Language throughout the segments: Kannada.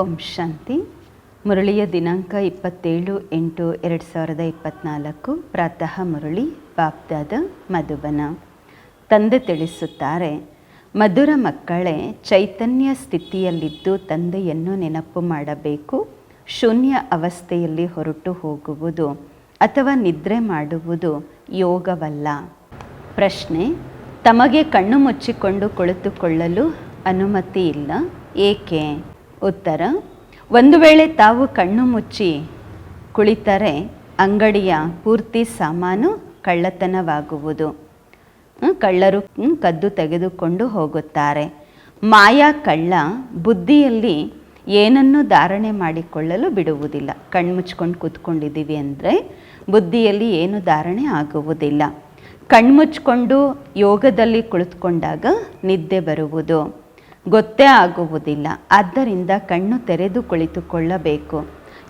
ಓಂ ಶಾಂತಿ. ಮುರಳಿಯ ದಿನಾಂಕ ಇಪ್ಪತ್ತೇಳು ಎಂಟು ಎರಡು ಸಾವಿರದ ಇಪ್ಪತ್ತ್ನಾಲ್ಕು ಪ್ರಾತಃ ಮುರಳಿ, ಬಾಪ್ದಾದ ಮಧುಬನ. ತಂದೆ ತಿಳಿಸುತ್ತಾರೆ, ಮಧುರ ಮಕ್ಕಳೇ, ಚೈತನ್ಯ ಸ್ಥಿತಿಯಲ್ಲಿದ್ದು ತಂದೆಯನ್ನು ನೆನಪು ಮಾಡಬೇಕು. ಶೂನ್ಯ ಅವಸ್ಥೆಯಲ್ಲಿ ಹೊರಟು ಹೋಗುವುದು ಅಥವಾ ನಿದ್ರೆ ಮಾಡುವುದು ಯೋಗವಲ್ಲ. ಪ್ರಶ್ನೆ, ತಮಗೆ ಕಣ್ಣು ಮುಚ್ಚಿಕೊಂಡು ಕುಳಿತುಕೊಳ್ಳಲು ಅನುಮತಿ ಇಲ್ಲ. ಏಕೆ? ಉತ್ತರ, ಒಂದು ವೇಳೆ ತಾವು ಕಣ್ಣು ಮುಚ್ಚಿ ಕುಳಿತರೆ ಅಂಗಡಿಯ ಪೂರ್ತಿ ಸಾಮಾನು ಕಳ್ಳತನವಾಗುವುದು. ಕಳ್ಳರು ಕದ್ದು ತೆಗೆದುಕೊಂಡು ಹೋಗುತ್ತಾರೆ. ಮಾಯಾ ಕಳ್ಳ ಬುದ್ಧಿಯಲ್ಲಿ ಏನನ್ನು ಧಾರಣೆ ಮಾಡಿಕೊಳ್ಳಲು ಬಿಡುವುದಿಲ್ಲ. ಕಣ್ಣು ಮುಚ್ಕೊಂಡು ಕೂತ್ಕೊಂಡಿದ್ದೀವಿ ಅಂದರೆ ಬುದ್ಧಿಯಲ್ಲಿ ಏನು ಧಾರಣೆ ಆಗುವುದಿಲ್ಲ. ಕಣ್ಮುಚ್ಕೊಂಡು ಯೋಗದಲ್ಲಿ ಕುಳಿತುಕೊಂಡಾಗ ನಿದ್ದೆ ಬರುವುದು. ಗೊತ್ತೇ ಆಗುವುದಿಲ್ಲ. ಆದ್ದರಿಂದ ಕಣ್ಣು ತೆರೆದು ಕುಳಿತುಕೊಳ್ಳಬೇಕು.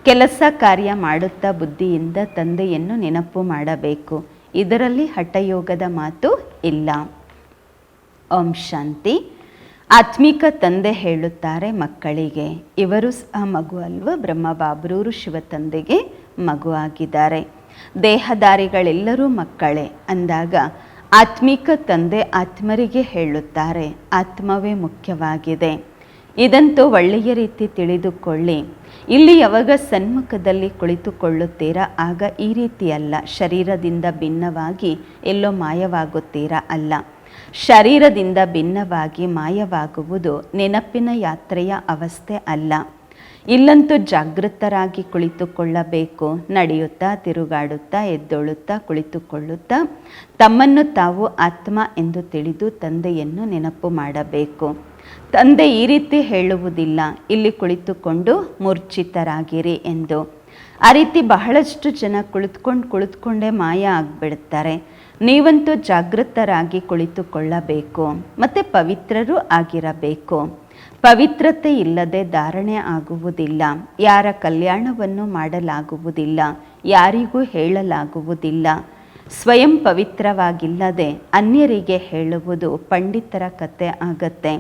ಕೆಲಸ ಕಾರ್ಯ ಮಾಡುತ್ತಾ ಬುದ್ಧಿಯಿಂದ ತಂದೆಯನ್ನು ನೆನಪು ಮಾಡಬೇಕು. ಇದರಲ್ಲಿ ಹಠಯೋಗದ ಮಾತು ಇಲ್ಲ. ಓಂ ಶಾಂತಿ. ಆತ್ಮಿಕ ತಂದೆ ಹೇಳುತ್ತಾರೆ ಮಕ್ಕಳಿಗೆ, ಇವರು ಸಹ ಮಗು ಅಲ್ವ? ಬ್ರಹ್ಮ ಬಾಬ್ರೂರು ಶಿವ ತಂದೆಗೆ ಮಗು ಆಗಿದ್ದಾರೆ. ದೇಹದಾರಿಗಳೆಲ್ಲರೂ ಮಕ್ಕಳೇ ಅಂದಾಗ ಆತ್ಮಿಕ ತಂದೆ ಆತ್ಮರಿಗೆ ಹೇಳುತ್ತಾರೆ, ಆತ್ಮವೇ ಮುಖ್ಯವಾಗಿದೆ. ಇದಂತೂ ಒಳ್ಳೆಯ ರೀತಿ ತಿಳಿದುಕೊಳ್ಳಿ. ಇಲ್ಲಿ ಯಾವಾಗ ಸನ್ಮುಖದಲ್ಲಿ ಕುಳಿತುಕೊಳ್ಳುತ್ತೀರಾ, ಆಗ ಈ ರೀತಿ ಅಲ್ಲ ಶರೀರದಿಂದ ಭಿನ್ನವಾಗಿ ಎಲ್ಲೋ ಮಾಯವಾಗುತ್ತೀರಾ ಅಲ್ಲ. ಶರೀರದಿಂದ ಭಿನ್ನವಾಗಿ ಮಾಯವಾಗುವುದು ನೆನಪಿನ ಯಾತ್ರೆಯ ಅವಸ್ಥೆ ಅಲ್ಲ. ಇಲ್ಲಂತೂ ಜಾಗೃತರಾಗಿ ಕುಳಿತುಕೊಳ್ಳಬೇಕು. ನಡೆಯುತ್ತಾ, ತಿರುಗಾಡುತ್ತಾ, ಎದ್ದೊಳುತ್ತಾ, ಕುಳಿತುಕೊಳ್ಳುತ್ತಾ ತಮ್ಮನ್ನು ತಾವು ಆತ್ಮ ಎಂದು ತಿಳಿದು ತಂದೆಯನ್ನು ನೆನಪು ಮಾಡಬೇಕು. ತಂದೆ ಈ ರೀತಿ ಹೇಳುವುದಿಲ್ಲ. ಇಲ್ಲಿ ಕುಳಿತುಕೊಂಡು ಮೂರ್ಛಿತರಾಗಿರಿ ಎಂದು. ಆ ರೀತಿ ಬಹಳಷ್ಟು ಜನ ಕುಳಿತುಕೊಂಡು ಕುಳಿತುಕೊಂಡೇ ಮಾಯ ಆಗಿಬಿಡ್ತಾರೆ. ನೀವಂತೂ ಜಾಗೃತರಾಗಿ ಕುಳಿತುಕೊಳ್ಳಬೇಕು. ಮತ್ತು ಪವಿತ್ರರೂ ಆಗಿರಬೇಕು. ಪವಿತ್ರತೆ ಇಲ್ಲದೆ ಧಾರಣೆ ಆಗುವುದಿಲ್ಲ. ಯಾರ ಕಲ್ಯಾಣವನ್ನು ಮಾಡಲಾಗುವುದಿಲ್ಲ, ಯಾರಿಗೂ ಹೇಳಲಾಗುವುದಿಲ್ಲ. ಸ್ವಯಂ ಪವಿತ್ರವಾಗಿಲ್ಲದೆ ಅನ್ಯರಿಗೆ ಹೇಳುವುದು ಪಂಡಿತರ ಕತೆ ಆಗತ್ತೆ.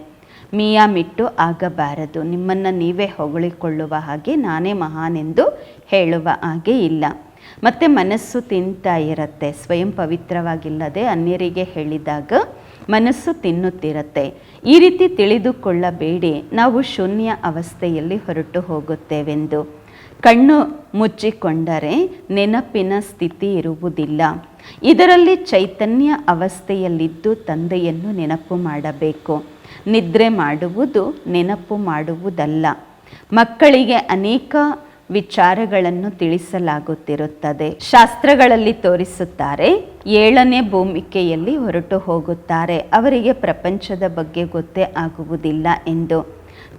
ಮಿಯಾ ಮಿಟ್ಟು ಆಗಬಾರದು. ನಿಮ್ಮನ್ನು ನೀವೇ ಹೊಗಳಿಕೊಳ್ಳುವ ಹಾಗೆ ನಾನೇ ಮಹಾನೆಂದು ಹೇಳುವ ಹಾಗೆ ಇಲ್ಲ. ಮತ್ತು ಮನಸ್ಸು ತಿಂತಾ ಇರತ್ತೆ. ಸ್ವಯಂ ಪವಿತ್ರವಾಗಿಲ್ಲದೆ ಅನ್ಯರಿಗೆ ಹೇಳಿದಾಗ ಮನಸ್ಸು ತಿನ್ನುತ್ತಿರುತ್ತೆ. ಈ ರೀತಿ ತಿಳಿದುಕೊಳ್ಳಬೇಡಿ. ನಾವು ಶೂನ್ಯ ಅವಸ್ಥೆಯಲ್ಲಿ ಹೊರಟು ಹೋಗುತ್ತೇವೆಂದು. ಕಣ್ಣು ಮುಚ್ಚಿಕೊಂಡರೆ ನೆನಪಿನ ಸ್ಥಿತಿ ಇರುವುದಿಲ್ಲ. ಇದರಲ್ಲಿ ಚೈತನ್ಯ ಅವಸ್ಥೆಯಲ್ಲಿದ್ದು ತಂದೆಯನ್ನು ನೆನಪು ಮಾಡಬೇಕು. ನಿದ್ರೆ ಮಾಡುವುದು ನೆನಪು ಮಾಡುವುದಲ್ಲ. ಮಕ್ಕಳಿಗೆ ಅನೇಕ ವಿಚಾರಗಳನ್ನು ತಿಳಿಸಲಾಗುತ್ತಿರುತ್ತದೆ. ಶಾಸ್ತ್ರಗಳಲ್ಲಿ ತೋರಿಸುತ್ತಾರೆ, ಏಳನೇ ಭೂಮಿಕೆಯಲ್ಲಿ ಹೊರಟು ಹೋಗುತ್ತಾರೆ. ಅವರಿಗೆ ಪ್ರಪಂಚದ ಬಗ್ಗೆ ಗೊತ್ತೇ ಆಗುವುದಿಲ್ಲ ಎಂದು.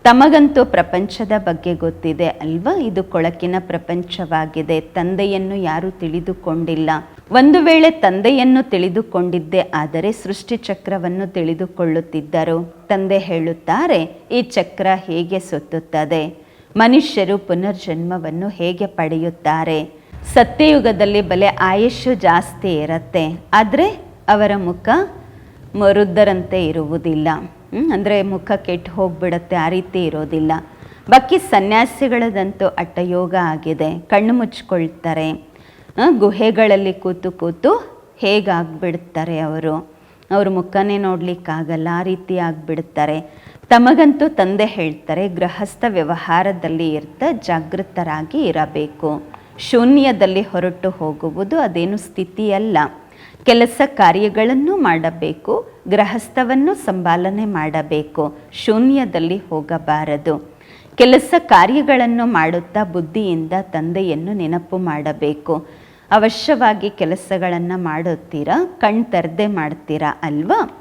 ತಮಗಂತೂ ಪ್ರಪಂಚದ ಬಗ್ಗೆ ಗೊತ್ತಿದೆ ಅಲ್ವಾ? ಇದು ಕೊಳಕಿನ ಪ್ರಪಂಚವಾಗಿದೆ. ತಂದೆಯನ್ನು ಯಾರು ತಿಳಿದುಕೊಂಡಿಲ್ಲ. ಒಂದು ವೇಳೆ ತಂದೆಯನ್ನು ತಿಳಿದುಕೊಂಡಿದ್ದೆ ಆದರೆ ಸೃಷ್ಟಿ ಚಕ್ರವನ್ನು ತಿಳಿದುಕೊಳ್ಳುತ್ತಿದ್ದರು. ತಂದೆ ಹೇಳುತ್ತಾರೆ, ಈ ಚಕ್ರ ಹೇಗೆ ಸುತ್ತುತ್ತದೆ? ಮನುಷ್ಯರು ಪುನರ್ಜನ್ಮವನ್ನು ಹೇಗೆ ಪಡೆಯುತ್ತಾರೆ? ಸತ್ಯಯುಗದಲ್ಲಿ ಬಲೆ ಆಯುಷ್ಯು ಜಾಸ್ತಿ ಇರುತ್ತೆ. ಆದರೆ ಅವರ ಮುಖ ಮರುದ್ದರಂತೆ ಇರುವುದಿಲ್ಲ. ಅಂದರೆ ಮುಖ ಕೆಟ್ಟು ಹೋಗ್ಬಿಡತ್ತೆ, ಆ ರೀತಿ ಇರೋದಿಲ್ಲ. ಬಾಕಿ ಸನ್ಯಾಸಿಗಳದಂತೂ ಅಟ್ಟಯೋಗ ಆಗಿದೆ. ಕಣ್ಣು ಮುಚ್ಕೊಳ್ತಾರೆ. ಗುಹೆಗಳಲ್ಲಿ ಕೂತು ಕೂತು ಹೇಗಾಗ್ಬಿಡ್ತಾರೆ ಅವರು? ಅವ್ರ ಮುಖನೇ ನೋಡಲಿಕ್ಕಾಗಲ್ಲ, ಆ ರೀತಿ ಆಗಿಬಿಡ್ತಾರೆ. ತಮಗಂತೂ ತಂದೆ ಹೇಳ್ತಾರೆ, ಗೃಹಸ್ಥ ವ್ಯವಹಾರದಲ್ಲಿ ಇರ್ತ ಜಾಗೃತರಾಗಿ ಇರಬೇಕು. ಶೂನ್ಯದಲ್ಲಿ ಹೊರಟು ಹೋಗುವುದು ಅದೇನು ಸ್ಥಿತಿಯಲ್ಲ. ಕೆಲಸ ಕಾರ್ಯಗಳನ್ನು ಮಾಡಬೇಕು, ಗೃಹಸ್ಥವನ್ನು ಸಂಪಾಲನೆ ಮಾಡಬೇಕು, ಶೂನ್ಯದಲ್ಲಿ ಹೋಗಬಾರದು. ಕೆಲಸ ಕಾರ್ಯಗಳನ್ನು ಮಾಡುತ್ತಾ ಬುದ್ಧಿಯಿಂದ ತಂದೆಯನ್ನು ನೆನಪು ಮಾಡಬೇಕು. ಅವಶ್ಯವಾಗಿ ಕೆಲಸಗಳನ್ನು ಮಾಡುತ್ತೀರಾ ಕಣ್ ತರದೆ ಮಾಡ್ತೀರಾ ಅಲ್ವಾ?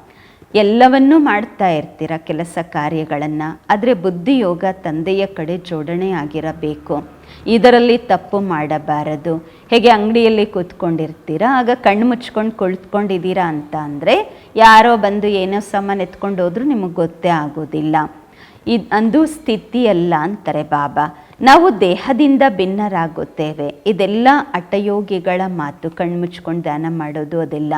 ಎಲ್ಲವನ್ನೂ ಮಾಡ್ತಾ ಇರ್ತೀರ ಕೆಲಸ ಕಾರ್ಯಗಳನ್ನು. ಆದರೆ ಬುದ್ಧಿಯೋಗ ತಂದೆಯ ಕಡೆ ಜೋಡಣೆ ಆಗಿರಬೇಕು. ಇದರಲ್ಲಿ ತಪ್ಪು ಮಾಡಬಾರದು. ಹೇಗೆ ಅಂಗಡಿಯಲ್ಲಿ ಕೂತ್ಕೊಂಡಿರ್ತೀರ? ಆಗ ಕಣ್ಣು ಮುಚ್ಕೊಂಡು ಕುಳಿತ್ಕೊಂಡಿದ್ದೀರಾ ಅಂತ ಅಂದರೆ ಯಾರೋ ಬಂದು ಏನೋ ಸಾಮಾನು ಎತ್ಕೊಂಡು ಹೋದ್ರೂ ನಿಮಗೆ ಗೊತ್ತೇ ಆಗೋದಿಲ್ಲ. ಇದು ಅಂದು ಸ್ಥಿತಿಯಲ್ಲ ಅಂತಾರೆ ಬಾಬಾ. ನಾವು ದೇಹದಿಂದ ಭಿನ್ನರಾಗುತ್ತೇವೆ. ಇದೆಲ್ಲ ಅಟಯೋಗಿಗಳ ಮಾತು. ಕಣ್ಮುಚ್ಕೊಂಡು ಧ್ಯಾನ ಮಾಡೋದು ಅದೆಲ್ಲ.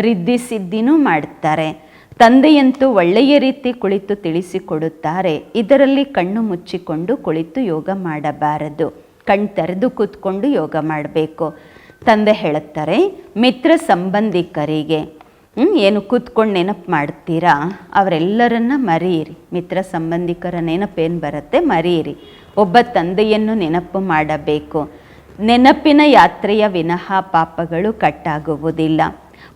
ರಿದ್ದಿ ಸಿದ್ಧಿನೂ ಮಾಡ್ತಾರೆ. ತಂದೆಯಂತೂ ಒಳ್ಳೆಯ ರೀತಿ ಕುಳಿತು ತಿಳಿಸಿಕೊಡುತ್ತಾರೆ. ಇದರಲ್ಲಿ ಕಣ್ಣು ಮುಚ್ಚಿಕೊಂಡು ಕುಳಿತು ಯೋಗ ಮಾಡಬಾರದು. ಕಣ್ ತೆರೆದು ಕೂತ್ಕೊಂಡು ಯೋಗ ಮಾಡಬೇಕು. ತಂದೆ ಹೇಳುತ್ತಾರೆ, ಮಿತ್ರ ಸಂಬಂಧಿಕರಿಗೆ. ಏನು ಕೂತ್ಕೊಂಡು ನೆನಪು ಮಾಡ್ತೀರಾ? ಅವರೆಲ್ಲರನ್ನ ಮರೆಯಿರಿ. ಮಿತ್ರ ಸಂಬಂಧಿಕರ ನೆನಪೇನು ಬರುತ್ತೆ ಮರೆಯಿರಿ. ಒಬ್ಬ ತಂದೆಯನ್ನು ನೆನಪು ಮಾಡಬೇಕು. ನೆನಪಿನ ಯಾತ್ರೆಯ ವಿನಃ ಪಾಪಗಳು ಕಟ್ಟಾಗುವುದಿಲ್ಲ.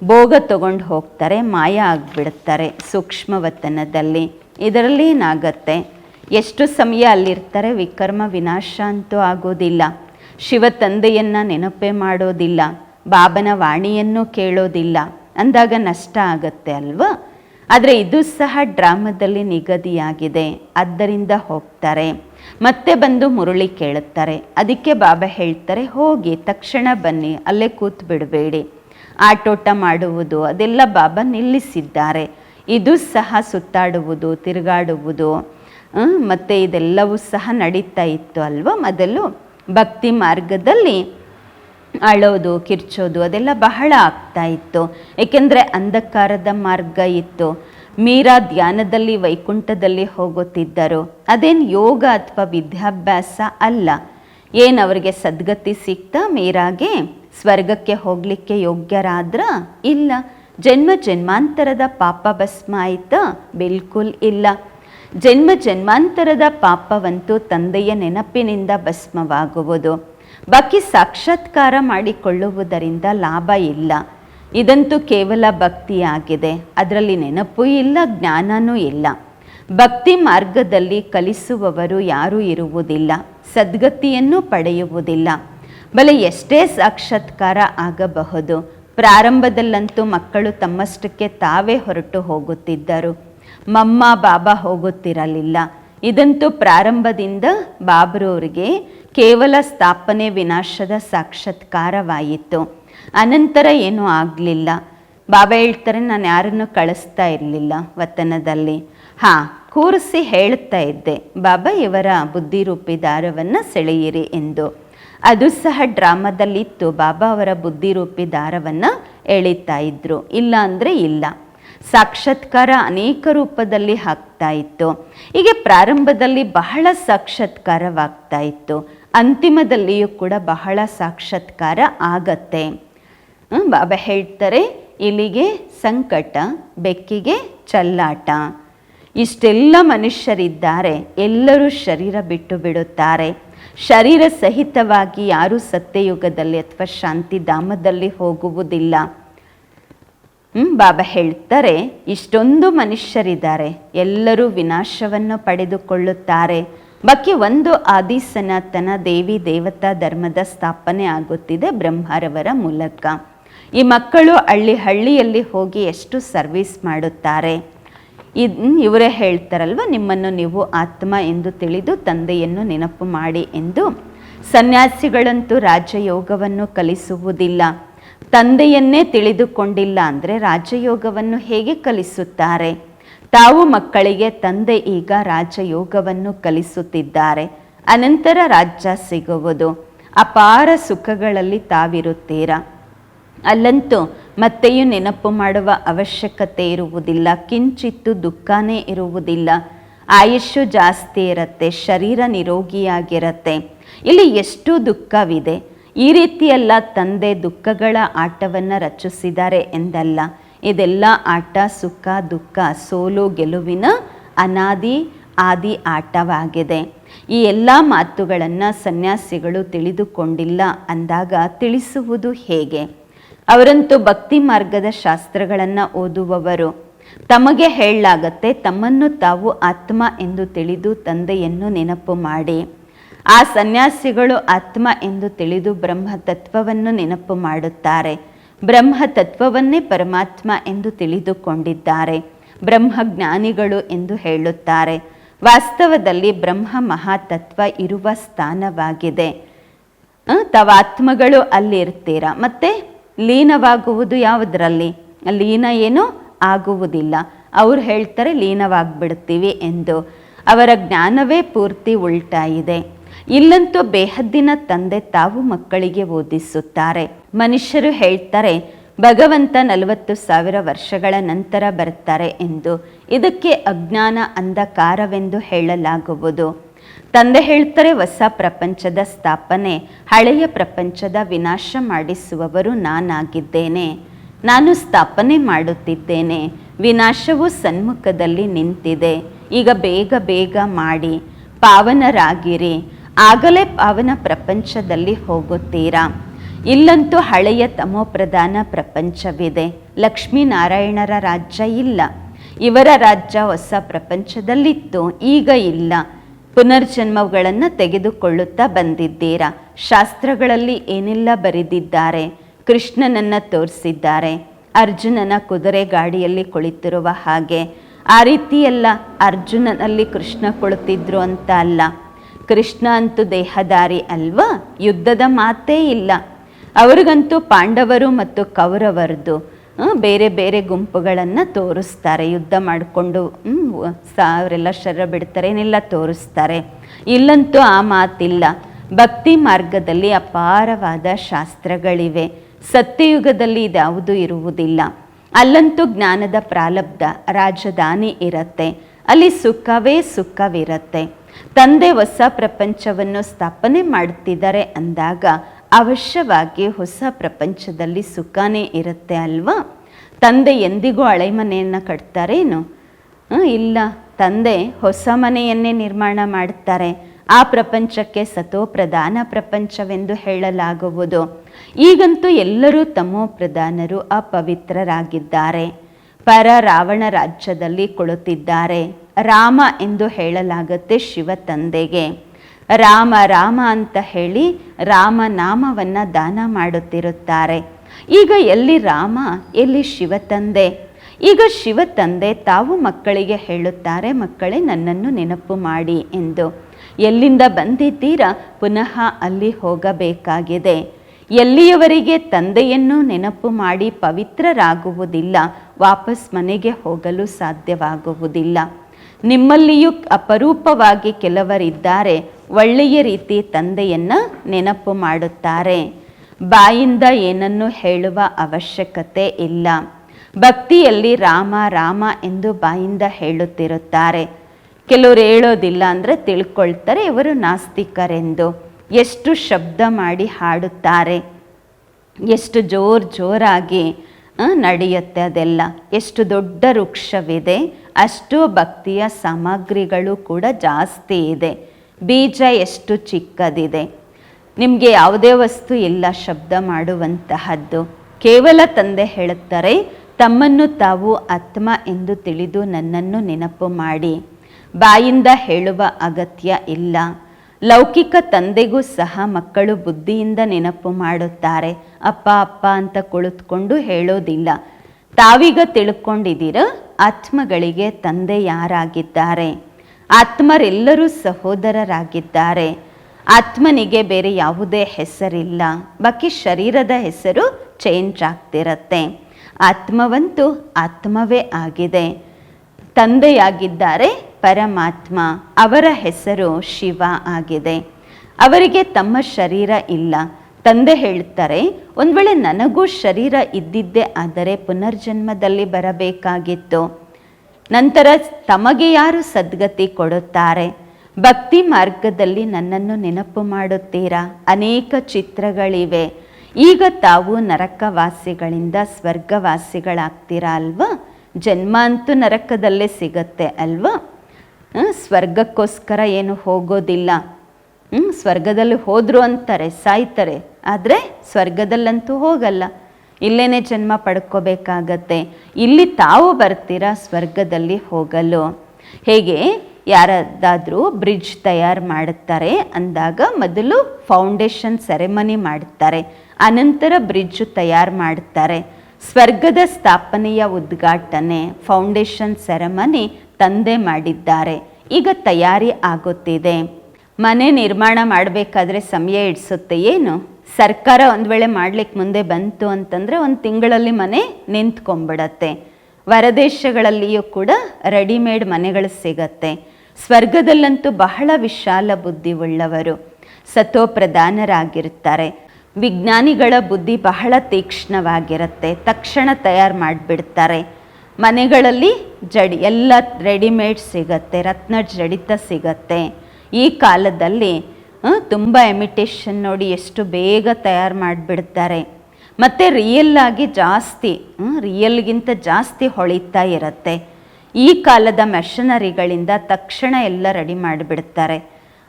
ಭೋಗ ತಗೊಂಡು ಹೋಗ್ತಾರೆ, ಮಾಯ ಆಗಿಬಿಡ್ತಾರೆ ಸೂಕ್ಷ್ಮವತನದಲ್ಲಿ. ಇದರಲ್ಲಿ ಏನಾಗತ್ತೆ? ಎಷ್ಟು ಸಮಯ ಅಲ್ಲಿರ್ತಾರೆ? ವಿಕರ್ಮ ವಿನಾಶ ಅಂತೂ ಆಗೋದಿಲ್ಲ. ಶಿವ ತಂದೆಯನ್ನು ನೆನಪೇ ಮಾಡೋದಿಲ್ಲ. ಬಾಬನ ವಾಣಿಯನ್ನು ಕೇಳೋದಿಲ್ಲ. ಅಂದಾಗ ನಷ್ಟ ಆಗತ್ತೆ ಅಲ್ವಾ? ಆದರೆ ಇದು ಸಹ ಡ್ರಾಮದಲ್ಲಿ ನಿಗದಿಯಾಗಿದೆ. ಆದ್ದರಿಂದ ಹೋಗ್ತಾರೆ. ಮತ್ತೆ ಬಂದು ಮುರುಳಿ ಕೇಳುತ್ತಾರೆ. ಅದಕ್ಕೆ ಬಾಬಾ ಹೇಳ್ತಾರೆ, ಹೋಗಿ, ತಕ್ಷಣ ಬನ್ನಿ, ಅಲ್ಲೇ ಕೂತ್ ಬಿಡಬೇಡಿ ಆಟೋಟ ಮಾಡುವುದು, ಅದೆಲ್ಲ ಬಾಬಾ ನಿಲ್ಲಿಸಿದ್ದಾರೆ. ಇದು ಸಹ ಸುತ್ತಾಡುವುದು, ತಿರುಗಾಡುವುದು ಮತ್ತು ಇದೆಲ್ಲವೂ ಸಹ ನಡೀತಾ ಇತ್ತು ಅಲ್ವಾ? ಮೊದಲು ಭಕ್ತಿ ಮಾರ್ಗದಲ್ಲಿ ಅಳೋದು, ಕಿರ್ಚೋದು, ಅದೆಲ್ಲ ಬಹಳ ಆಗ್ತಾ ಇತ್ತು. ಏಕೆಂದರೆ ಅಂಧಕಾರದ ಮಾರ್ಗ ಇತ್ತು. ಮೀರಾ ಧ್ಯಾನದಲ್ಲಿ, ವೈಕುಂಠದಲ್ಲಿ ಹೋಗುತ್ತಿದ್ದರು. ಅದೇನು ಯೋಗ ಅಥವಾ ವಿದ್ಯಾಭ್ಯಾಸ ಅಲ್ಲ. ಏನು ಅವರಿಗೆ ಸದ್ಗತಿ ಸಿಕ್ತ ಮೀರಾಗೆ? ಸ್ವರ್ಗಕ್ಕೆ ಹೋಗಲಿಕ್ಕೆ ಯೋಗ್ಯರಾದ್ರ ಇಲ್ಲ. ಜನ್ಮ ಜನ್ಮಾಂತರದ ಪಾಪ ಭಸ್ಮ ಆಯ್ತ ಬಿಲ್ಕುಲ್ ಇಲ್ಲ. ಜನ್ಮ ಜನ್ಮಾಂತರದ ಪಾಪವಂತೂ ತಂದೆಯ ನೆನಪಿನಿಂದ ಭಸ್ಮವಾಗುವುದು. ಬಾಕಿ ಸಾಕ್ಷಾತ್ಕಾರ ಮಾಡಿಕೊಳ್ಳುವುದರಿಂದ ಲಾಭ ಇಲ್ಲ. ಇದಂತೂ ಕೇವಲ ಭಕ್ತಿಯಾಗಿದೆ. ಅದರಲ್ಲಿ ನೆನಪು ಇಲ್ಲ, ಜ್ಞಾನನೂ ಇಲ್ಲ. ಭಕ್ತಿ ಮಾರ್ಗದಲ್ಲಿ ಕಲಿಸುವವರು ಯಾರೂ ಇರುವುದಿಲ್ಲ. ಸದ್ಗತಿಯನ್ನು ಪಡೆಯುವುದಿಲ್ಲ. ಬಲೆ ಎಷ್ಟೇ ಸಾಕ್ಷಾತ್ಕಾರ ಆಗಬಹುದು, ಪ್ರಾರಂಭದಲ್ಲಂತೂ ಮಕ್ಕಳು ತಮ್ಮಷ್ಟಕ್ಕೆ ತಾವೇ ಹೊರಟು ಹೋಗುತ್ತಿದ್ದರು. ಮಮ್ಮ, ಬಾಬಾ ಹೋಗುತ್ತಿರಲಿಲ್ಲ. ಇದಂತೂ ಪ್ರಾರಂಭದಿಂದ ಬಾಬ್ರವರಿಗೆ ಕೇವಲ ಸ್ಥಾಪನೆ ವಿನಾಶದ ಸಾಕ್ಷಾತ್ಕಾರವಾಯಿತು. ಅನಂತರ ಏನೂ ಆಗಲಿಲ್ಲ. ಬಾಬಾ ಹೇಳ್ತಾರೆ, ನಾನು ಯಾರನ್ನು ಕಳಿಸ್ತಾ ಇರಲಿಲ್ಲ ವತನದಲ್ಲಿ. ಹಾಂ, ಕೂರಿಸಿ ಹೇಳ್ತಾ ಇದ್ದೆ. ಬಾಬಾ, ಇವರ ಬುದ್ಧಿರೂಪಿ ದಾರವನ್ನು ಸೆಳೆಯಿರಿ ಎಂದು. ಅದು ಸಹ ಡ್ರಾಮಾದಲ್ಲಿತ್ತು. ಬಾಬಾ ಅವರ ಬುದ್ಧಿರೂಪಿ ದಾರವನ್ನು ಎಳಿತಾ ಇದ್ರು. ಇಲ್ಲ ಅಂದರೆ ಇಲ್ಲ. ಸಾಕ್ಷಾತ್ಕಾರ ಅನೇಕ ರೂಪದಲ್ಲಿ ಹಾಕ್ತಾ ಇತ್ತು. ಹೀಗೆ ಪ್ರಾರಂಭದಲ್ಲಿ ಬಹಳ ಸಾಕ್ಷಾತ್ಕಾರವಾಗ್ತಾ ಇತ್ತು. ಅಂತಿಮದಲ್ಲಿಯೂ ಕೂಡ ಬಹಳ ಸಾಕ್ಷಾತ್ಕಾರ ಆಗತ್ತೆ. ಬಾಬಾ ಹೇಳ್ತಾರೆ ಇಲ್ಲಿಗೆ ಸಂಕಟ, ಬೆಕ್ಕಿಗೆ ಚಲ್ಲಾಟ. ಇಷ್ಟೆಲ್ಲ ಮನುಷ್ಯರಿದ್ದಾರೆ. ಎಲ್ಲರೂ ಶರೀರ ಬಿಟ್ಟು ಬಿಡುತ್ತಾರೆ. ಶರೀರ ಸಹಿತವಾಗಿ ಯಾರೂ ಸತ್ಯಯುಗದಲ್ಲಿ ಅಥವಾ ಶಾಂತಿಧಾಮದಲ್ಲಿ ಹೋಗುವುದಿಲ್ಲ. ಹ್ಞೂ ಬಾಬಾ ಹೇಳ್ತಾರೆ, ಇಷ್ಟೊಂದು ಮನುಷ್ಯರಿದ್ದಾರೆ, ಎಲ್ಲರೂ ವಿನಾಶವನ್ನು ಪಡೆದುಕೊಳ್ಳುತ್ತಾರೆ. ಬಾಕಿ ಒಂದು ಆದಿ ಸನಾತನ ದೇವಿ ದೇವತಾ ಧರ್ಮದ ಸ್ಥಾಪನೆ ಆಗುತ್ತಿದೆ ಬ್ರಹ್ಮರವರ ಮೂಲಕ. ಈ ಮಕ್ಕಳು ಹಳ್ಳಿ ಹಳ್ಳಿಯಲ್ಲಿ ಹೋಗಿ ಎಷ್ಟು ಸರ್ವಿಸ್ ಮಾಡುತ್ತಾರೆ. ಇದ್ ಇವರೇ ಹೇಳ್ತಾರಲ್ವ, ನಿಮ್ಮನ್ನು ನೀವು ಆತ್ಮ ಎಂದು ತಿಳಿದು ತಂದೆಯನ್ನು ನೆನಪು ಮಾಡಿ ಎಂದು. ಸನ್ಯಾಸಿಗಳಂತೂ ರಾಜಯೋಗವನ್ನು ಕಲಿಸುವುದಿಲ್ಲ. ತಂದೆಯನ್ನೇ ತಿಳಿದುಕೊಂಡಿಲ್ಲ ಅಂದರೆ ರಾಜಯೋಗವನ್ನು ಹೇಗೆ ಕಲಿಸುತ್ತಾರೆ? ತಾವು ಮಕ್ಕಳಿಗೆ ತಂದೆ ಈಗ ರಾಜಯೋಗವನ್ನು ಕಲಿಸುತ್ತಿದ್ದಾರೆ. ಅನಂತರ ರಾಜ್ಯ ಸಿಗುವುದು. ಅಪಾರ ಸುಖಗಳಲ್ಲಿ ತಾವಿರುತ್ತೀರಾ? ಅಲ್ಲಂತೂ ಮತ್ತೆಯೂ ನೆನಪು ಮಾಡುವ ಅವಶ್ಯಕತೆ ಇರುವುದಿಲ್ಲ, ಕಿಂಚಿತ್ತು ದುಃಖನೇ ಇರುವುದಿಲ್ಲ. ಆಯುಷ್ಯು ಜಾಸ್ತಿ ಇರುತ್ತೆ, ಶರೀರ ನಿರೋಗಿಯಾಗಿರತ್ತೆ. ಇಲ್ಲಿ ಎಷ್ಟು ದುಃಖವಿದೆ? ಈ ರೀತಿಯೆಲ್ಲ ತಂದೆ ದುಃಖಗಳ ಆಟವನ್ನು ರಚಿಸಿದ್ದಾರೆ ಎಂದಲ್ಲ. ಇದೆಲ್ಲ ಆಟ, ಸುಖ, ದುಃಖ, ಸೋಲು, ಗೆಲುವಿನ ಅನಾದಿ, ಆದಿ ಆಟವಾಗಿದೆ. ಈ ಎಲ್ಲ ಮಾತುಗಳನ್ನು ಸನ್ಯಾಸಿಗಳು ತಿಳಿದುಕೊಂಡಿಲ್ಲ ಅಂದಾಗ ತಿಳಿಸುವುದು ಹೇಗೆ? ಅವರಂತೂ ಭಕ್ತಿ ಮಾರ್ಗದ ಶಾಸ್ತ್ರಗಳನ್ನು ಓದುವವರು. ತಮಗೆ ಹೇಳಲಾಗತ್ತೆ, ತಮ್ಮನ್ನು ತಾವು ಆತ್ಮ ಎಂದು ತಿಳಿದು ತಂದೆಯನ್ನು ನೆನಪು ಮಾಡಿ. ಆ ಸನ್ಯಾಸಿಗಳು ಆತ್ಮ ಎಂದು ತಿಳಿದು ಬ್ರಹ್ಮ ತತ್ವವನ್ನು ನೆನಪು ಮಾಡುತ್ತಾರೆ. ಬ್ರಹ್ಮ ತತ್ವವನ್ನೇ ಪರಮಾತ್ಮ ಎಂದು ತಿಳಿದುಕೊಂಡಿದ್ದಾರೆ. ಬ್ರಹ್ಮ ಜ್ಞಾನಿಗಳು ಎಂದು ಹೇಳುತ್ತಾರೆ. ವಾಸ್ತವದಲ್ಲಿ ಬ್ರಹ್ಮ ಮಹಾತತ್ವ ಇರುವ ಸ್ಥಾನವಾಗಿದೆ. ತವಾತ್ಮಗಳು ತಾವು ಆತ್ಮಗಳು ಅಲ್ಲಿ ಇರ್ತೀರಾ ಮತ್ತೆ? ಲೀನವಾಗುವುದು ಯಾವುದರಲ್ಲಿ? ಲೀನ ಏನು? ಆಗುವುದಿಲ್ಲ. ಅವ್ರು ಹೇಳ್ತಾರೆ, ಲೀನವಾಗ್ಬಿಡ್ತೀವಿ ಎಂದು. ಅವರ ಜ್ಞಾನವೇ ಪೂರ್ತಿ ಉಲ್ಟಾ ಇದೆ ಇಲ್ಲಂತೂ ಬೇಹದ್ದಿನ ತಂದೆ ತಾವು ಮಕ್ಕಳಿಗೆ ಓದಿಸುತ್ತಾರೆ. ಮನುಷ್ಯರು ಹೇಳ್ತಾರೆ, ಭಗವಂತ ನಲವತ್ತು ಸಾವಿರ ವರ್ಷಗಳ ನಂತರ ಬರ್ತಾರೆ ಎಂದು. ಇದಕ್ಕೆ ಅಜ್ಞಾನ ಅಂಧಕಾರವೆಂದು ಹೇಳಲಾಗುವುದು. ತಂದೆ ಹೇಳ್ತಾರೆ, ಹೊಸ ಪ್ರಪಂಚದ ಸ್ಥಾಪನೆ, ಹಳೆಯ ಪ್ರಪಂಚದ ವಿನಾಶ ಮಾಡಿಸುವವರು ನಾನಾಗಿದ್ದೇನೆ. ನಾನು ಸ್ಥಾಪನೆ ಮಾಡುತ್ತಿದ್ದೇನೆ. ವಿನಾಶವು ಸನ್ಮುಖದಲ್ಲಿ ನಿಂತಿದೆ. ಈಗ ಬೇಗ ಬೇಗ ಮಾಡಿ, ಪಾವನರಾಗಿರಿ. ಆಗಲೇ ಪಾವನ ಪ್ರಪಂಚದಲ್ಲಿ ಹೋಗುತ್ತೀರಾ? ಇಲ್ಲಂತೂ ಹಳೆಯ ತಮೋಪ್ರಧಾನ ಪ್ರಪಂಚವಿದೆ. ಲಕ್ಷ್ಮೀನಾರಾಯಣರ ರಾಜ್ಯ ಇಲ್ಲ. ಇವರ ರಾಜ್ಯ ಹೊಸ ಪ್ರಪಂಚದಲ್ಲಿತ್ತು. ಈಗ ಇಲ್ಲ. ಪುನರ್ಜನ್ಮಗಳನ್ನು ತೆಗೆದುಕೊಳ್ಳುತ್ತಾ ಬಂದಿದ್ದೀರಾ? ಶಾಸ್ತ್ರಗಳಲ್ಲಿ ಏನೆಲ್ಲ ಬರೆದಿದ್ದಾರೆ? ಕೃಷ್ಣನನ್ನು ತೋರಿಸಿದ್ದಾರೆ. ಅರ್ಜುನನ ಕುದುರೆ ಗಾಡಿಯಲ್ಲಿ ಕುಳಿತಿರುವ ಹಾಗೆ. ಆ ರೀತಿಯೆಲ್ಲ ಅರ್ಜುನನಲ್ಲಿ ಕೃಷ್ಣ ಕುಳಿತಿದ್ರು ಅಂತ ಅಲ್ಲ. ಕೃಷ್ಣ ಅಂತೂ ದೇಹದಾರಿ ಅಲ್ವಾ? ಯುದ್ಧದ ಮಾತೇ ಇಲ್ಲ. ಅವ್ರಿಗಂತೂ ಪಾಂಡವರು ಮತ್ತು ಕೌರವರದು. ಬೇರೆ ಬೇರೆ ಗುಂಪುಗಳನ್ನು ತೋರಿಸ್ತಾರೆ, ಯುದ್ಧ ಮಾಡಿಕೊಂಡು ಅವರೆಲ್ಲ ಶರ ಬಿಡ್ತಾರೆ, ಏನೆಲ್ಲ ತೋರಿಸ್ತಾರೆ. ಇಲ್ಲಂತೂ ಆ ಮಾತಿಲ್ಲ. ಭಕ್ತಿ ಮಾರ್ಗದಲ್ಲಿ ಅಪಾರವಾದ ಶಾಸ್ತ್ರಗಳಿವೆ. ಸತ್ಯಯುಗದಲ್ಲಿ ಇದ್ಯಾವುದೂ ಇರುವುದಿಲ್ಲ. ಅಲ್ಲಂತೂ ಜ್ಞಾನದ ಪ್ರಾಲಬ್ಧ ರಾಜಧಾನಿ ಇರತ್ತೆ. ಅಲ್ಲಿ ಸುಖವೇ ಸುಖವಿರತ್ತೆ. ತಂದೆ ಹೊಸ ಪ್ರಪಂಚವನ್ನು ಸ್ಥಾಪನೆ ಮಾಡ್ತಿದ್ದಾರೆ ಅಂದಾಗ ಅವಶ್ಯವಾಗಿ ಹೊಸ ಪ್ರಪಂಚದಲ್ಲಿ ಸುಖನೇ ಇರುತ್ತೆ ಅಲ್ವಾ? ತಂದೆ ಎಂದಿಗೂ ಹಳೆ ಮನೆಯನ್ನು ಕಟ್ತಾರೇನು? ಇಲ್ಲ. ತಂದೆ ಹೊಸ ಮನೆಯನ್ನೇ ನಿರ್ಮಾಣ ಮಾಡ್ತಾರೆ. ಆ ಪ್ರಪಂಚಕ್ಕೆ ಸತೋ ಪ್ರಧಾನ ಪ್ರಪಂಚವೆಂದು ಹೇಳಲಾಗುವುದು. ಈಗಂತೂ ಎಲ್ಲರೂ ತಮೋ ಪ್ರಧಾನರು, ಅಪವಿತ್ರರಾಗಿದ್ದಾರೆ. ಪರ ರಾವಣ ರಾಜ್ಯದಲ್ಲಿ ಕುಳಿತಿದ್ದಾರೆ. ರಾಮ ಎಂದು ಹೇಳಲಾಗುತ್ತೆ ಶಿವ ತಂದೆಗೆ. ರಾಮ ರಾಮ ಅಂತ ಹೇಳಿ ರಾಮ ನಾಮವನ್ನು ದಾನ ಮಾಡುತ್ತಿರುತ್ತಾರೆ. ಈಗ ಎಲ್ಲಿ ರಾಮ, ಎಲ್ಲಿ ಶಿವ ತಂದೆ? ಈಗ ಶಿವ ತಂದೆ ತಾವು ಮಕ್ಕಳಿಗೆ ಹೇಳುತ್ತಾರೆ, ಮಕ್ಕಳೇ ನನ್ನನ್ನು ನೆನಪು ಮಾಡಿ ಎಂದು. ಎಲ್ಲಿಂದ ಬಂದಿದ್ದೀರಾ? ಪುನಃ ಅಲ್ಲಿ ಹೋಗಬೇಕಾಗಿದೆ. ಎಲ್ಲಿಯವರಿಗೆ ತಂದೆಯನ್ನು ನೆನಪು ಮಾಡಿ ಪವಿತ್ರರಾಗುವುದಿಲ್ಲ, ವಾಪಸ್ ಮನೆಗೆ ಹೋಗಲು ಸಾಧ್ಯವಾಗುವುದಿಲ್ಲ. ನಿಮ್ಮಲ್ಲಿಯೂ ಅಪರೂಪವಾಗಿ ಕೆಲವರಿದ್ದಾರೆ. ಒಳ್ಳೆಯ ರೀತಿ ತಂದೆಯನ್ನು ನೆನಪು ಮಾಡುತ್ತಾರೆ. ಬಾಯಿಂದ ಏನನ್ನು ಹೇಳುವ ಅವಶ್ಯಕತೆ ಇಲ್ಲ. ಭಕ್ತಿಯಲ್ಲಿ ರಾಮ ರಾಮ ಎಂದು ಬಾಯಿಂದ ಹೇಳುತ್ತಿರುತ್ತಾರೆ. ಕೆಲವರು ಹೇಳೋದಿಲ್ಲ ಅಂದರೆ ತಿಳ್ಕೊಳ್ತಾರೆ, ಇವರು ನಾಸ್ತಿಕರೆಂದು. ಎಷ್ಟು ಶಬ್ದ ಮಾಡಿ ಹಾಡುತ್ತಾರೆ. ಎಷ್ಟು ಜೋರು ಜೋರಾಗಿ ನಡೆಯುತ್ತೆ ಅದೆಲ್ಲ. ಎಷ್ಟು ದೊಡ್ಡ ವೃಕ್ಷವಿದೆ, ಅಷ್ಟು ಭಕ್ತಿಯ ಸಾಮಗ್ರಿಗಳು ಕೂಡ ಜಾಸ್ತಿ ಇದೆ. ಬೀಜ ಎಷ್ಟು ಚಿಕ್ಕದಿದೆ? ನಿಮಗೆ ಯಾವುದೇ ವಸ್ತು ಇಲ್ಲ ಶಬ್ದ ಮಾಡುವಂತಹದ್ದು. ಕೇವಲ ತಂದೆ ಹೇಳುತ್ತಾರೆ, ತಮ್ಮನ್ನು ತಾವು ಆತ್ಮ ಎಂದು ತಿಳಿದು ನನ್ನನ್ನು ನೆನಪು ಮಾಡಿ. ಬಾಯಿಂದ ಹೇಳುವ ಅಗತ್ಯ ಇಲ್ಲ. ಲೌಕಿಕ ತಂದೆಗೂ ಸಹ ಮಕ್ಕಳು ಬುದ್ಧಿಯಿಂದ ನೆನಪು ಮಾಡುತ್ತಾರೆ. ಅಪ್ಪ ಅಪ್ಪ ಅಂತ ಕುಳಿತುಕೊಂಡು ಹೇಳೋದಿಲ್ಲ. ತಾವೀಗ ತಿಳ್ಕೊಂಡಿದ್ದೀರ? ಆತ್ಮಗಳಿಗೆ ತಂದೆ ಯಾರಾಗಿದ್ದಾರೆ? ಆತ್ಮರೆಲ್ಲರೂ ಸಹೋದರರಾಗಿದ್ದಾರೆ. ಆತ್ಮನಿಗೆ ಬೇರೆ ಯಾವುದೇ ಹೆಸರಿಲ್ಲ. ಬಾಕಿ ಶರೀರದ ಹೆಸರು ಚೇಂಜ್ ಆಗ್ತಿರತ್ತೆ. ಆತ್ಮವಂತೂ ಆತ್ಮವೇ ಆಗಿದೆ. ತಂದೆಯಾಗಿದ್ದಾರೆ ಪರಮಾತ್ಮ. ಅವರ ಹೆಸರು ಶಿವ ಆಗಿದೆ. ಅವರಿಗೆ ತಮ್ಮ ಶರೀರ ಇಲ್ಲ. ತಂದೆ ಹೇಳ್ತಾರೆ ಒಂದು ವೇಳೆ ನನಗೂ ಶರೀರ ಇದ್ದಿದ್ದೇ ಆದರೆ ಪುನರ್ಜನ್ಮದಲ್ಲಿ ಬರಬೇಕಾಗಿತ್ತು. ನಂತರ ತಮಗೆ ಯಾರು ಸದ್ಗತಿ ಕೊಡುತ್ತಾರೆ? ಭಕ್ತಿ ಮಾರ್ಗದಲ್ಲಿ ನನ್ನನ್ನು ನೆನಪು ಮಾಡುತ್ತೀರಾ? ಅನೇಕ ಚಿತ್ರಗಳಿವೆ. ಈಗ ತಾವು ನರಕವಾಸಿಗಳಿಂದ ಸ್ವರ್ಗವಾಸಿಗಳಾಗ್ತೀರಾ ಅಲ್ವಾ ಜನ್ಮ ಅಂತೂ ನರಕದಲ್ಲೇ ಸಿಗತ್ತೆ ಅಲ್ವಾ? ಸ್ವರ್ಗಕ್ಕೋಸ್ಕರ ಏನು ಹೋಗೋದಿಲ್ಲ. ಸ್ವರ್ಗದಲ್ಲಿ ಹೋದ್ರು ಅಂತಾರೆ, ಸಾಯ್ತಾರೆ. ಆದರೆ ಸ್ವರ್ಗದಲ್ಲಂತೂ ಹೋಗಲ್ಲ. ಇಲ್ಲೇನೆ ಜನ್ಮ ಪಡ್ಕೋಬೇಕಾಗತ್ತೆ. ಇಲ್ಲಿ ತಾವು ಬರ್ತೀರಾ ಸ್ವರ್ಗದಲ್ಲಿ ಹೋಗಲು? ಹೇಗೆ? ಯಾರದಾದರೂ ಬ್ರಿಡ್ಜ್ ತಯಾರು ಮಾಡುತ್ತಾರೆ ಅಂದಾಗ ಮೊದಲು ಫೌಂಡೇಶನ್ ಸೆರೆಮನಿ ಮಾಡುತ್ತಾರೆ. ಅನಂತರ ಬ್ರಿಡ್ಜ್ ತಯಾರು ಮಾಡ್ತಾರೆ ಸ್ವರ್ಗದ ಸ್ಥಾಪನೆಯ ಉದ್ಘಾಟನೆ ಫೌಂಡೇಶನ್ ಸೆರೆಮನಿ ತಂದೆ ಮಾಡಿದ್ದಾರೆ. ಈಗ ತಯಾರಿ ಆಗುತ್ತಿದೆ. ಮನೆ ನಿರ್ಮಾಣ ಮಾಡಬೇಕಾದ್ರೆ ಸಮಯ ಇಡಿಸುತ್ತೆ. ಏನು? ಸರ್ಕಾರ ಒಂದು ವೇಳೆ ಮಾಡ್ಲಿಕ್ಕೆ ಮುಂದೆ ಬಂತು ಅಂತಂದರೆ ಒಂದು ತಿಂಗಳಲ್ಲಿ ಮನೆ ನಿಂತ್ಕೊಂಡ್ಬಿಡತ್ತೆ ಹೊರದೇಶಗಳಲ್ಲಿಯೂ ಕೂಡ ರೆಡಿಮೇಡ್ ಮನೆಗಳು ಸಿಗತ್ತೆ. ಸ್ವರ್ಗದಲ್ಲಂತೂ ಬಹಳ ವಿಶಾಲ ಬುದ್ಧಿ ಉಳ್ಳವರು ಸತೋ ಪ್ರಧಾನರಾಗಿರ್ತಾರೆ. ವಿಜ್ಞಾನಿಗಳ ಬುದ್ಧಿ ಬಹಳ ತೀಕ್ಷ್ಣವಾಗಿರುತ್ತೆ. ತಕ್ಷಣ ತಯಾರು ಮಾಡಿಬಿಡ್ತಾರೆ. ಮನೆಗಳಲ್ಲಿ ಜಡಿ ಎಲ್ಲ ರೆಡಿಮೇಡ್ ಸಿಗತ್ತೆ. ರತ್ನ ಜಡಿತ ಸಿಗತ್ತೆ. ಈ ಕಾಲದಲ್ಲಿ ತುಂಬ ಎಮಿಟೇಷನ್ ನೋಡಿ ಎಷ್ಟು ಬೇಗ ತಯಾರು ಮಾಡಿಬಿಡ್ತಾರೆ. ಮತ್ತು ರಿಯಲ್ ಆಗಿ ಜಾಸ್ತಿ ರಿಯಲ್ಗಿಂತ ಜಾಸ್ತಿ ಹೊಳಿತಾ ಇರುತ್ತೆ. ಈ ಕಾಲದ ಮೆಷನರಿಗಳಿಂದ ತಕ್ಷಣ ಎಲ್ಲ ರೆಡಿ ಮಾಡಿಬಿಡ್ತಾರೆ.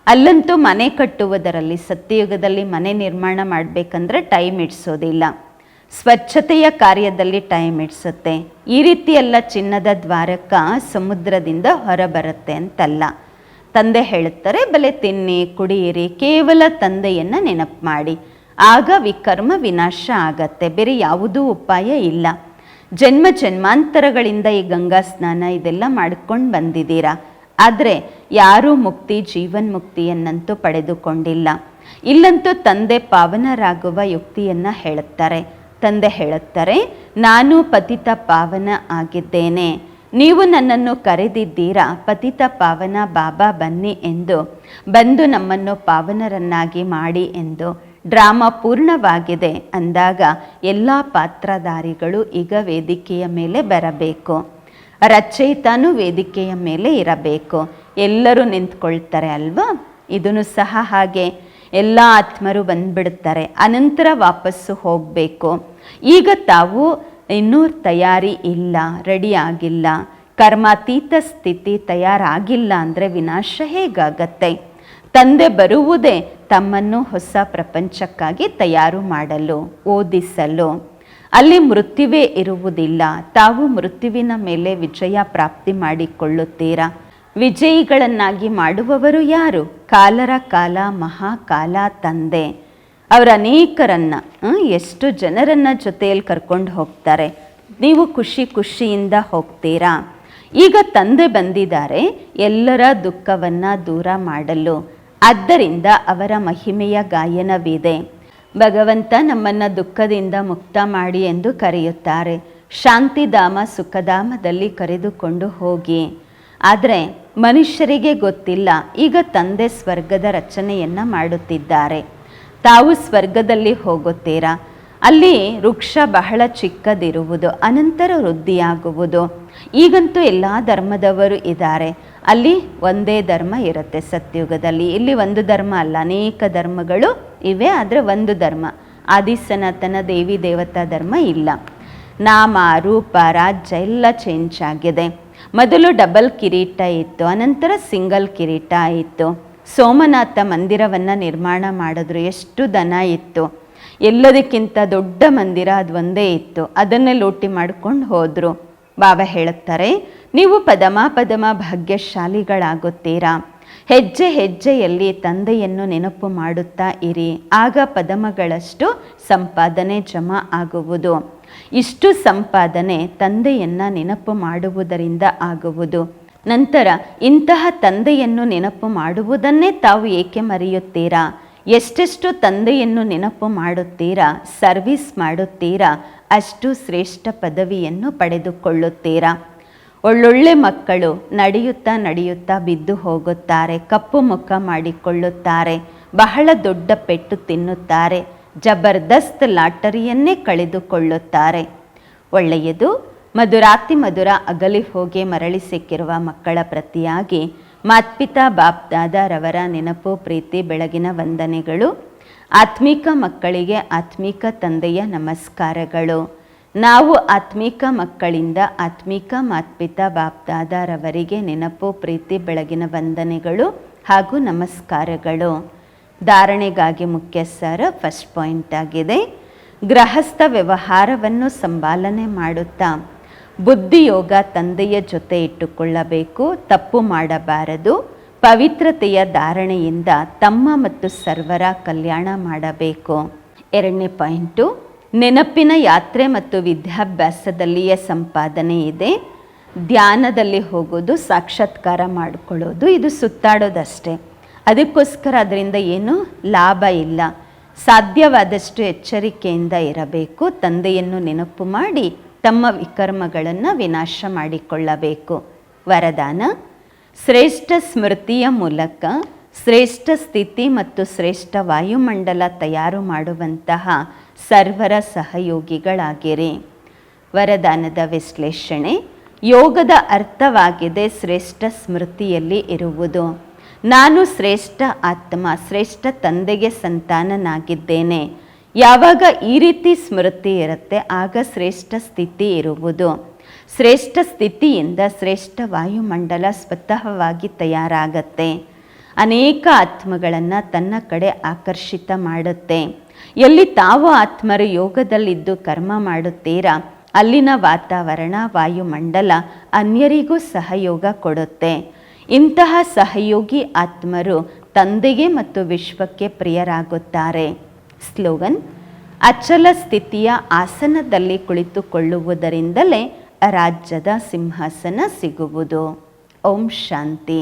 ಅಲ್ಲಂತೂ ಮನೆ ಕಟ್ಟುವುದರಲ್ಲಿ, ಸತ್ಯಯುಗದಲ್ಲಿ ಮನೆ ನಿರ್ಮಾಣ ಮಾಡಬೇಕಂದ್ರೆ ಟೈಮ್ ಇಡಿಸೋದಿಲ್ಲ. ಸ್ವಚ್ಛತೆಯ ಕಾರ್ಯದಲ್ಲಿ ಟೈಮ್ ಇಡಿಸುತ್ತೆ. ಈ ರೀತಿ ಎಲ್ಲ ಚಿನ್ನದ ದ್ವಾರಕ ಸಮುದ್ರದಿಂದ ಹೊರಬರುತ್ತೆ ಅಂತಲ್ಲ. ತಂದೆ ಹೇಳುತ್ತಾರೆ, ಬಲೆ ತಿನ್ನಿ, ಕುಡಿಯಿರಿ, ಕೇವಲ ತಂದೆಯನ್ನು ನೆನಪು ಮಾಡಿ. ಆಗ ವಿಕರ್ಮ ವಿನಾಶ ಆಗತ್ತೆ, ಬೇರೆ ಯಾವುದೂ ಉಪಾಯ ಇಲ್ಲ. ಜನ್ಮ ಜನ್ಮಾಂತರಗಳಿಂದ ಈ ಗಂಗಾ ಸ್ನಾನ ಇದೆಲ್ಲ ಮಾಡ್ಕೊಂಡು ಬಂದಿದ್ದೀರಾ? ಆದರೆ ಯಾರೂ ಮುಕ್ತಿ ಜೀವನ್ ಮುಕ್ತಿಯನ್ನಂತೂ ಪಡೆದುಕೊಂಡಿಲ್ಲ. ಇಲ್ಲಂತೂ ತಂದೆ ಪಾವನರಾಗುವ ಯುಕ್ತಿಯನ್ನು ಹೇಳುತ್ತಾರೆ. ತಂದೆ ಹೇಳುತ್ತಾರೆ, ನಾನು ಪತಿತ ಪಾವನ ಆಗಿದ್ದೇನೆ. ನೀವು ನನ್ನನ್ನು ಕರೆದಿದ್ದೀರಾ? ಪತಿತ ಪಾವನ ಬಾಬಾ ಬನ್ನಿ ಎಂದು ಬಂದು ನಮ್ಮನ್ನು ಪಾವನರನ್ನಾಗಿ ಮಾಡಿ ಎಂದು ಡ್ರಾಮಾ ಪೂರ್ಣವಾಗಿದೆ ಅಂದಾಗ ಎಲ್ಲ ಪಾತ್ರಧಾರಿಗಳು ಈಗ ವೇದಿಕೆಯ ಮೇಲೆ ಬರಬೇಕು. ರಚಯಿತಾನು ವೇದಿಕೆಯ ಮೇಲೆ ಇರಬೇಕು. ಎಲ್ಲರೂ ನಿಂತ್ಕೊಳ್ತಾರೆ ಅಲ್ವಾ? ಇದನ್ನು ಸಹ ಹಾಗೆ ಎಲ್ಲ ಆತ್ಮರು ಬಂದ್ಬಿಡ್ತಾರೆ. ಅನಂತರ ವಾಪಸ್ಸು ಹೋಗಬೇಕು. ಈಗ ತಾವು ಇನ್ನೂ ತಯಾರಿ ಇಲ್ಲ ರೆಡಿ ಆಗಿಲ್ಲ. ಕರ್ಮಾತೀತ ಸ್ಥಿತಿ ತಯಾರಾಗಿಲ್ಲ ಅಂದರೆ ವಿನಾಶ ಹೇಗಾಗತ್ತೆ? ತಂದೆ ಬರುವುದೇ ತಮ್ಮನ್ನು ಹೊಸ ಪ್ರಪಂಚಕ್ಕಾಗಿ ತಯಾರು ಮಾಡಲು, ಓದಿಸಲು. ಅಲ್ಲಿ ಮೃತ್ಯುವೇ ಇರುವುದಿಲ್ಲ. ತಾವು ಮೃತ್ಯುವಿನ ಮೇಲೆ ವಿಜಯ ಪ್ರಾಪ್ತಿ ಮಾಡಿಕೊಳ್ಳುತ್ತೀರಾ? ವಿಜಯಿಗಳನ್ನಾಗಿ ಮಾಡುವವರು ಯಾರು? ಕಾಲರ ಕಾಲ, ಮಹಾಕಾಲ ತಂದೆ. ಅವರ ಅನೇಕರನ್ನ ಎಷ್ಟು ಜನರನ್ನ ಜೊತೆಯಲ್ಲಿ ಕರ್ಕೊಂಡು ಹೋಗ್ತಾರೆ. ನೀವು ಖುಷಿ ಖುಷಿಯಿಂದ ಹೋಗ್ತೀರಾ? ಈಗ ತಂದೆ ಬಂದಿದ್ದಾರೆ, ಎಲ್ಲರ ದುಃಖವನ್ನು ದೂರ ಮಾಡಲು. ಆದ್ದರಿಂದ ಅವರ ಮಹಿಮೆಯ ಗಾಯನವಿದೆ. ಭಗವಂತ ನಮ್ಮನ್ನು ದುಃಖದಿಂದ ಮುಕ್ತ ಮಾಡಿ ಎಂದು ಕರೆಯುತ್ತಾರೆ. ಶಾಂತಿಧಾಮ ಸುಖಧಾಮದಲ್ಲಿ ಕರೆದುಕೊಂಡು ಹೋಗಿ. ಆದರೆ, ಮನುಷ್ಯರಿಗೆ ಗೊತ್ತಿಲ್ಲ, ಈಗ ತಂದೆ ಸ್ವರ್ಗದ ರಚನೆಯನ್ನು ಮಾಡುತ್ತಿದ್ದಾರೆ. ತಾವು ಸ್ವರ್ಗದಲ್ಲಿ ಹೋಗುತ್ತೀರಾ? ಅಲ್ಲಿ ವೃಕ್ಷ ಬಹಳ ಚಿಕ್ಕದಿರುವುದು, ಅನಂತರ ವೃದ್ಧಿಯಾಗುವುದು. ಈಗಂತೂ ಎಲ್ಲ ಧರ್ಮದವರು ಇದ್ದಾರೆ. ಅಲ್ಲಿ ಒಂದೇ ಧರ್ಮ ಇರುತ್ತೆ ಸತ್ಯುಗದಲ್ಲಿ. ಇಲ್ಲಿ ಒಂದು ಧರ್ಮ ಅಲ್ಲ, ಅನೇಕ ಧರ್ಮಗಳು ಇವೆ, ಆದರೆ ಒಂದು ಧರ್ಮ. ಆದಿ ಸನಾತನ ದೇವಿ ದೇವತಾ ಧರ್ಮ ಇಲ್ಲ. ನಾಮ, ರೂಪ, ರಾಜ್ಯ ಎಲ್ಲ ಚೇಂಜ್ ಆಗಿದೆ. ಮೊದಲು ಡಬಲ್ ಕಿರೀಟ ಇತ್ತು, ಅನಂತರ ಸಿಂಗಲ್ ಕಿರೀಟ ಇತ್ತು. ಸೋಮನಾಥ ಮಂದಿರವನ್ನು ನಿರ್ಮಾಣ ಮಾಡಿದ್ರು. ಎಷ್ಟು ದನ ಇತ್ತು. ಎಲ್ಲದಕ್ಕಿಂತ ದೊಡ್ಡ ಮಂದಿರ ಅದು ಒಂದೇ ಇತ್ತು. ಅದನ್ನೇ ಲೂಟಿ ಮಾಡ್ಕೊಂಡು ಹೋದರು. ಬಾಬಾ ಹೇಳುತ್ತಾರೆ, ನೀವು ಪದಮ ಪದಮ ಭಾಗ್ಯಶಾಲಿಗಳಾಗುತ್ತೀರಾ. ಹೆಜ್ಜೆ ಹೆಜ್ಜೆಯಲ್ಲಿ ತಂದೆಯನ್ನು ನೆನಪು ಮಾಡುತ್ತಾ ಇರಿ. ಆಗ ಪದಮಗಳಷ್ಟು ಸಂಪಾದನೆ ಜಮಾ ಆಗುವುದು. ಇಷ್ಟು ಸಂಪಾದನೆ ತಂದೆಯನ್ನು ನೆನಪು ಮಾಡುವುದರಿಂದ ಆಗುವುದು. ನಂತರ ಇಂತಹ ತಂದೆಯನ್ನು ನೆನಪು ಮಾಡುವುದನ್ನೇ ತಾವು ಏಕೆ ಮರೆಯುತ್ತೀರಾ? ಎಷ್ಟೆಷ್ಟು ತಂದೆಯನ್ನು ನೆನಪು ಮಾಡುತ್ತೀರಾ? ಸರ್ವಿಸ್ ಮಾಡುತ್ತೀರಾ? ಅಷ್ಟು ಶ್ರೇಷ್ಠ ಪದವಿಯನ್ನು ಪಡೆದುಕೊಳ್ಳುತ್ತೀರಾ? ಒಳ್ಳೊಳ್ಳೆ ಮಕ್ಕಳು ನಡೆಯುತ್ತಾ ನಡೆಯುತ್ತಾ ಬಿದ್ದು ಹೋಗುತ್ತಾರೆ, ಕಪ್ಪು ಮುಖ ಮಾಡಿಕೊಳ್ಳುತ್ತಾರೆ, ಬಹಳ ದೊಡ್ಡ ಪೆಟ್ಟು ತಿನ್ನುತ್ತಾರೆ, ಜಬರ್ದಸ್ತ್ ಲಾಟರಿಯನ್ನೇ ಕಳೆದುಕೊಳ್ಳುತ್ತಾರೆ. ಒಳ್ಳೆಯದು ಮಧುರಾತಿ ಮಧುರ ಅಗಲಿ ಹೋಗಿ ಮರಳಿ ಸಿಕ್ಕಿರುವ ಮಕ್ಕಳ ಪ್ರತಿಯಾಗಿ ಮಾತ್ಪಿತಾ ಬಾಪ್ ದಾದಾರವರ ನೆನಪು, ಪ್ರೀತಿ, ಬೆಳಗಿನ ವಂದನೆಗಳು. ಆತ್ಮಿಕ ಮಕ್ಕಳಿಗೆ ಆತ್ಮಿಕ ತಂದೆಯ ನಮಸ್ಕಾರಗಳು. ನಾವು ಆತ್ಮಿಕ ಮಕ್ಕಳಿಂದ ಆತ್ಮಿಕ ಮಾತ್ಪಿತಾ ಬಾಪ್ ದಾದಾರವರಿಗೆ ನೆನಪು, ಪ್ರೀತಿ, ಬೆಳಗಿನ ವಂದನೆಗಳು ಹಾಗೂ ನಮಸ್ಕಾರಗಳು. ಧಾರಣೆಗಾಗಿ ಮುಖ್ಯ ಸರ್ ಫಸ್ಟ್ ಪಾಯಿಂಟ್ ಆಗಿದೆ. ಗೃಹಸ್ಥ ವ್ಯವಹಾರವನ್ನು ಸಂಪಾಲನೆ ಮಾಡುತ್ತಾ ಬುದ್ಧಿಯೋಗ ತಂದೆಯ ಜೊತೆ ಇಟ್ಟುಕೊಳ್ಳಬೇಕು, ತಪ್ಪು ಮಾಡಬಾರದು. ಪವಿತ್ರತೆಯ ಧಾರಣೆಯಿಂದ ತಮ್ಮ ಮತ್ತು ಸರ್ವರ ಕಲ್ಯಾಣ ಮಾಡಬೇಕು. ಎರಡನೇ ಪಾಯಿಂಟು, ನೆನಪಿನ ಯಾತ್ರೆ ಮತ್ತು ವಿದ್ಯಾಭ್ಯಾಸದಲ್ಲಿಯ ಸಂಪಾದನೆ ಇದೆ. ಧ್ಯಾನದಲ್ಲಿ ಹೋಗೋದು, ಸಾಕ್ಷಾತ್ಕಾರ ಮಾಡಿಕೊಳ್ಳೋದು, ಇದು ಸುತ್ತಾಡೋದಷ್ಟೇ. ಅದಕ್ಕೋಸ್ಕರ ಅದರಿಂದ ಏನು ಲಾಭ ಇಲ್ಲ. ಸಾಧ್ಯವಾದಷ್ಟು ಎಚ್ಚರಿಕೆಯಿಂದ ಇರಬೇಕು, ತಂದೆಯನ್ನು ನೆನಪು ಮಾಡಿ ತಮ್ಮ ವಿಕರ್ಮಗಳನ್ನು ವಿನಾಶ ಮಾಡಿಕೊಳ್ಳಬೇಕು. ವರದಾನ, ಶ್ರೇಷ್ಠ ಸ್ಮೃತಿಯ ಮೂಲಕ ಶ್ರೇಷ್ಠ ಸ್ಥಿತಿ ಮತ್ತು ಶ್ರೇಷ್ಠ ವಾಯುಮಂಡಲ ತಯಾರು ಮಾಡುವಂತಹ ಸರ್ವರ ಸಹಯೋಗಿಗಳಾಗಿರಿ. ವರದಾನದ ವಿಶ್ಲೇಷಣೆ, ಯೋಗದ ಅರ್ಥವಾಗಿದೆ ಶ್ರೇಷ್ಠ ಸ್ಮೃತಿಯಲ್ಲಿ ಇರುವುದು. ನಾನು ಶ್ರೇಷ್ಠ ಆತ್ಮ, ಶ್ರೇಷ್ಠ ತಂದೆಗೆ ಸಂತಾನನಾಗಿದ್ದೇನೆ. ಯಾವಾಗ ಈ ರೀತಿ ಸ್ಮೃತಿ ಇರುತ್ತೆ, ಆಗ ಶ್ರೇಷ್ಠ ಸ್ಥಿತಿ ಇರುವುದು. ಶ್ರೇಷ್ಠ ಸ್ಥಿತಿಯಿಂದ ಶ್ರೇಷ್ಠ ವಾಯುಮಂಡಲ ಸ್ವತಃವಾಗಿ ತಯಾರಾಗತ್ತೆ. ಅನೇಕ ಆತ್ಮಗಳನ್ನು ತನ್ನ ಕಡೆ ಆಕರ್ಷಿತ ಮಾಡುತ್ತೆ. ಎಲ್ಲಿ ತಾವು ಆತ್ಮರು ಯೋಗದಲ್ಲಿದ್ದು ಕರ್ಮ ಮಾಡುತ್ತೀರಾ, ಅಲ್ಲಿನ ವಾತಾವರಣ, ವಾಯುಮಂಡಲ ಅನ್ಯರಿಗೂ ಸಹಯೋಗ ಕೊಡುತ್ತೆ. ಇಂತಹ ಸಹಯೋಗಿ ಆತ್ಮರು ತಂದೆಗೆ ಮತ್ತು ವಿಶ್ವಕ್ಕೆ ಪ್ರಿಯರಾಗುತ್ತಾರೆ. ಸ್ಲೋಗನ್ ಅಚಲ ಸ್ಥಿತಿಯ ಆಸನದಲ್ಲಿ ಕುಳಿತುಕೊಳ್ಳುವುದರಿಂದಲೇ ರಾಜ್ಯದ ಸಿಂಹಾಸನ ಸಿಗುವುದು. ಓಂ ಶಾಂತಿ.